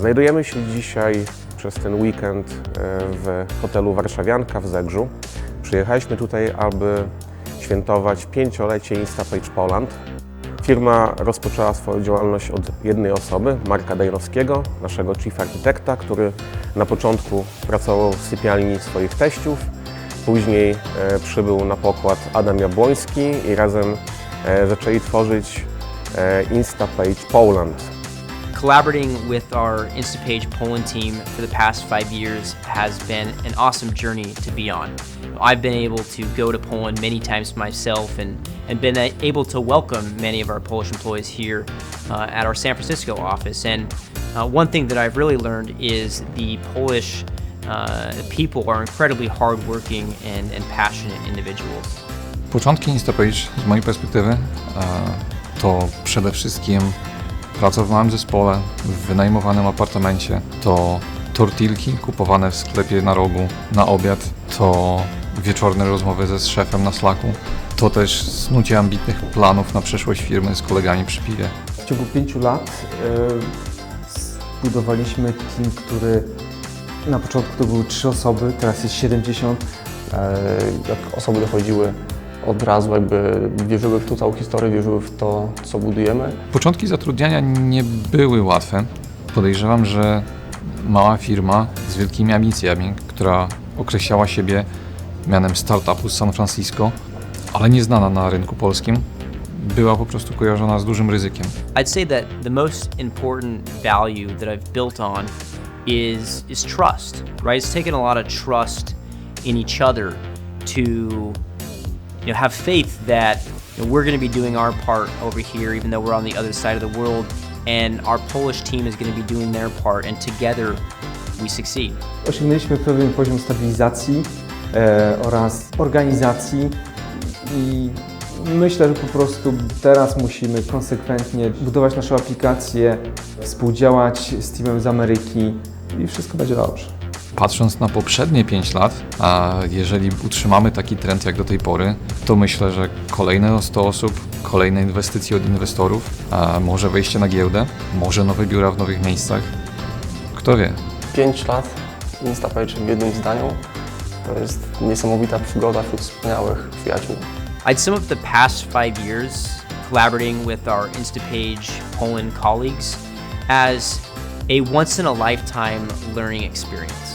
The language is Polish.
Znajdujemy się dzisiaj przez ten weekend e, w hotelu Warszawianka w Zegrzu. Przyjechaliśmy tutaj, aby świętować pięciolecie Instapage Poland. Firma rozpoczęła swoją działalność od jednej osoby, Marka Dajrowskiego, naszego chief architekta, który na początku pracował w sypialni swoich teściów. Później e, przybył na pokład Adam Jabłoński i razem e, zaczęli tworzyć Instapage Poland. Collaborating with our Instapage Poland team for the past five years has been an awesome journey to be on. I've been able to go to Poland many times myself and, and been able to welcome many of our Polish employees here uh, at our San Francisco office. And uh, one thing that I've really learned is the Polish uh, people are incredibly hardworking and, and passionate individuals. Początki Instapage z mojej perspektywy to przede wszystkim praca w zespole, w wynajmowanym apartamencie, to tortilki kupowane w sklepie na rogu na obiad, to wieczorne rozmowy ze szefem na Slacku, to też snucie ambitnych planów na przyszłość firmy z kolegami przy piwie. W ciągu pięciu lat e, zbudowaliśmy team, który na początku to były trzy osoby, teraz jest 70. E, jak osoby dochodziły od razu, jakby wierzyły w tą całą historię, wierzyły w to, co budujemy. Początki zatrudniania nie były łatwe. Podejrzewam, że mała firma z wielkimi ambicjami, która określała siebie mianem startupu z San Francisco, ale nieznana na rynku polskim, była po prostu kojarzona z dużym ryzykiem. I'd say that the most important value that I've built on is is trust, right? It's taken a lot of trust in each other to you know have faith that you know, we're going to be doing our part over here, even though we're on the other side of the world, and our Polish team is going to be doing their part, and together we succeed. Osiągnęliśmy pewien poziom stabilizacji e, oraz organizacji i myślę, że po prostu teraz musimy konsekwentnie budować naszą aplikację, współdziałać z teamem z Ameryki i wszystko będzie dobrze. Patrząc na poprzednie 5 lat, a jeżeli utrzymamy taki trend jak do tej pory, to myślę, że kolejne 100 osób, kolejne inwestycje od inwestorów, a może wejście na giełdę, może nowe biura w nowych miejscach. Kto wie? 5 lat Instapage w jednym zdaniu to jest niesamowita przygoda wśród wspaniałych przyjaciół. I'd sum up the past five years collaborating with our Instapage Poland colleagues as a once in a lifetime learning experience.